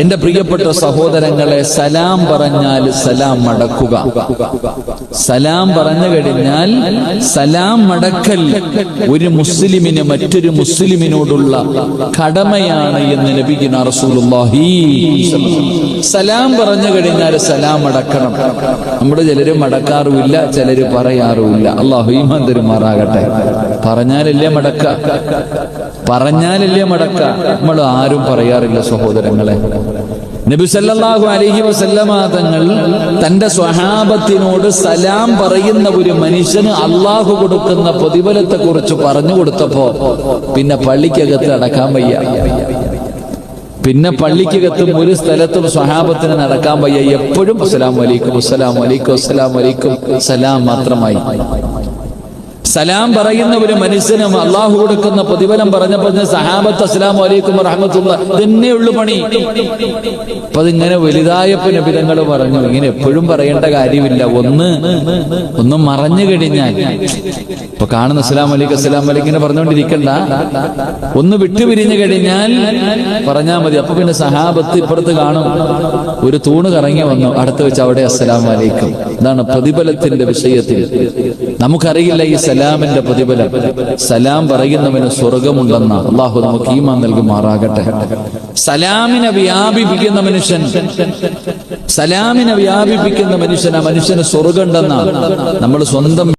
എന്റെ പ്രിയപ്പെട്ട സഹോദരങ്ങളെ സലാം പറഞ്ഞാൽ സലാം മടക്കുക. സലാം പറഞ്ഞു കഴിഞ്ഞാൽ സലാം മടക്കൽ ഒരു മുസ്ലിമിന് മറ്റൊരു മുസ്ലിമിനോടുള്ള കടമയാണ് എന്ന് നബിഗിന റസൂലുള്ളാഹി സലാം പറഞ്ഞു കഴിഞ്ഞാൽ സലാം മടക്കണം. നമ്മുടെ ചിലര് മടക്കാറുമില്ല ചിലര് പറയാറുമില്ല. അള്ളാഹു ഈമാൻ തരുമാറാകട്ടെ. പറഞ്ഞാലല്ലേ മടക്ക? പറഞ്ഞാലല്ലേ മടക്ക? നമ്മൾ ആരും പറയാറില്ല സഹോദരങ്ങളെ. നബി അലഹി വസല്ലമ തങ്ങൾ തന്റെ സ്വഹാബത്തിനോട് സലാം പറയുന്ന ഒരു മനുഷ്യന് അള്ളാഹു കൊടുക്കുന്ന പ്രതിഫലത്തെ കുറിച്ച് പറഞ്ഞു കൊടുത്തപ്പോ പിന്നെ പള്ളിക്കകത്ത് നടക്കാൻ വയ്യ. പിന്നെ പള്ളിക്കകത്തും ഒരു സ്ഥലത്തും സ്വഹാബത്തിന് നടക്കാൻ വയ്യ. എപ്പോഴും അസ്സലാം വലൈക്കും അസ്സലാം വലൈക്കും അസ്സലാം വലൈക്കും സലാം മാത്രമായി. സലാം പറയുന്ന ഒരു മനുഷ്യനും അള്ളാഹു കൊടുക്കുന്ന പ്രതിഫലം പറഞ്ഞപ്പോ സഹാബത്ത് അസ്സലാം വലൈക്കും റഹമത്തുള്ള തന്നെയുള്ളു പണി. അപ്പൊ അതിങ്ങനെ വലുതായപ്പോ നബിതങ്ങൾ പറഞ്ഞു ഇങ്ങനെ എപ്പോഴും പറയേണ്ട കാര്യമില്ല. ഒന്ന് ഒന്ന് മറഞ്ഞു കഴിഞ്ഞാൽ. ഇപ്പൊ കാണുന്ന അസ്സലാം വലൈക്കും അസ്സലാം വലൈക്കും ഇങ്ങനെ പറഞ്ഞുകൊണ്ടിരിക്കണ്ട. ഒന്ന് വിട്ടുപിരിഞ്ഞു കഴിഞ്ഞാൽ പറഞ്ഞാൽ മതി. അപ്പൊ പിന്നെ സഹാബത്ത് ഇപ്പുറത്ത് കാണും. ഒരു തൂണ് കറങ്ങി വന്നു. അടുത്ത് വെച്ച് അവിടെ അസ്സലാം വലൈക്കും ഇതാണ് പ്രതിഫലത്തിന്റെ വിഷയത്തിൽ. നമുക്കറിയില്ല ഈ സലാമിന്റെ പ്രതിഫലം. സലാം പറയുന്നവന് സ്വർഗമുണ്ടെന്ന അള്ളാഹു നമുക്ക് ഈമാൻ നൽകുമാറാകട്ടെ. സലാമിനെ വ്യാപിപ്പിക്കുന്ന മനുഷ്യൻ. സലാമിനെ വ്യാപിപ്പിക്കുന്ന മനുഷ്യൻ ആ മനുഷ്യന് സ്വർഗമുണ്ടെന്നാണ് നമ്മൾ സ്വന്തം